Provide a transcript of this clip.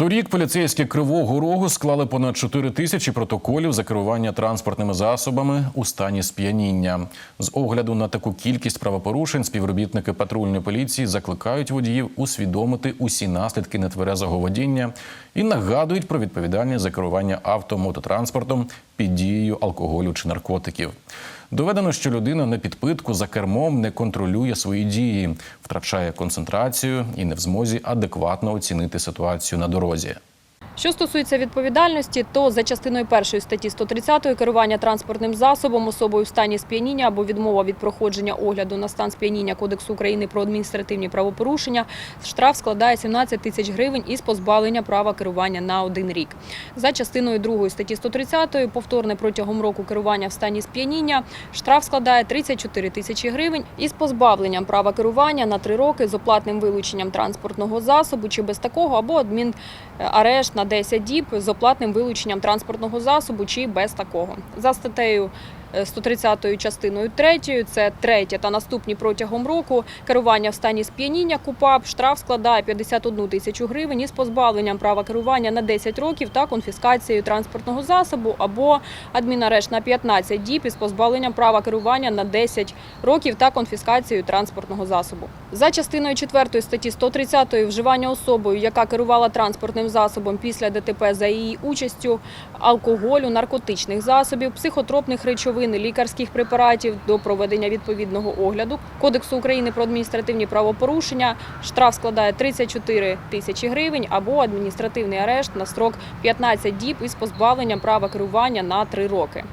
Торік поліцейські Кривого Рогу склали понад 4 тисячі протоколів за керування транспортними засобами у стані сп'яніння. З огляду на таку кількість правопорушень співробітники патрульної поліції закликають водіїв усвідомити усі наслідки нетверезого водіння і нагадують про відповідальність за керування автомототранспортом під дією алкоголю чи наркотиків. Доведено, що людина на підпитку за кермом не контролює свої дії, втрачає концентрацію і не в змозі адекватно оцінити ситуацію на дорозі морозі. Що стосується відповідальності, то за частиною першої статті 130 керування транспортним засобом особою в стані сп'яніння або відмова від проходження огляду на стан сп'яніння Кодексу України про адміністративні правопорушення штраф складає 17 тисяч гривень із позбавлення права керування на один рік. За частиною другої статті 130 повторне протягом року керування в стані сп'яніння штраф складає 34 тисячі гривень із позбавленням права керування на три роки з оплатним вилученням транспортного засобу чи без такого або адмінарешт на 10 діб з оплатним вилученням транспортного засобу чи без такого. За статтею 130 частиною 3, це третя та наступні протягом року керування в стані сп'яніння КУПАП штраф складає 51 тисячу гривень із позбавленням права керування на 10 років та конфіскацією транспортного засобу або адмінарешт на 15 діб із позбавленням права керування на 10 років та конфіскацією транспортного засобу. За частиною 4 статті 130 вживання особою, яка керувала транспортним засобом після ДТП за її участю, алкоголю, наркотичних засобів, психотропних речовин, лікарських препаратів до проведення відповідного огляду Кодексу України про адміністративні правопорушення штраф складає 34 тисячі гривень або адміністративний арешт на строк 15 діб із позбавленням права керування на 3 роки.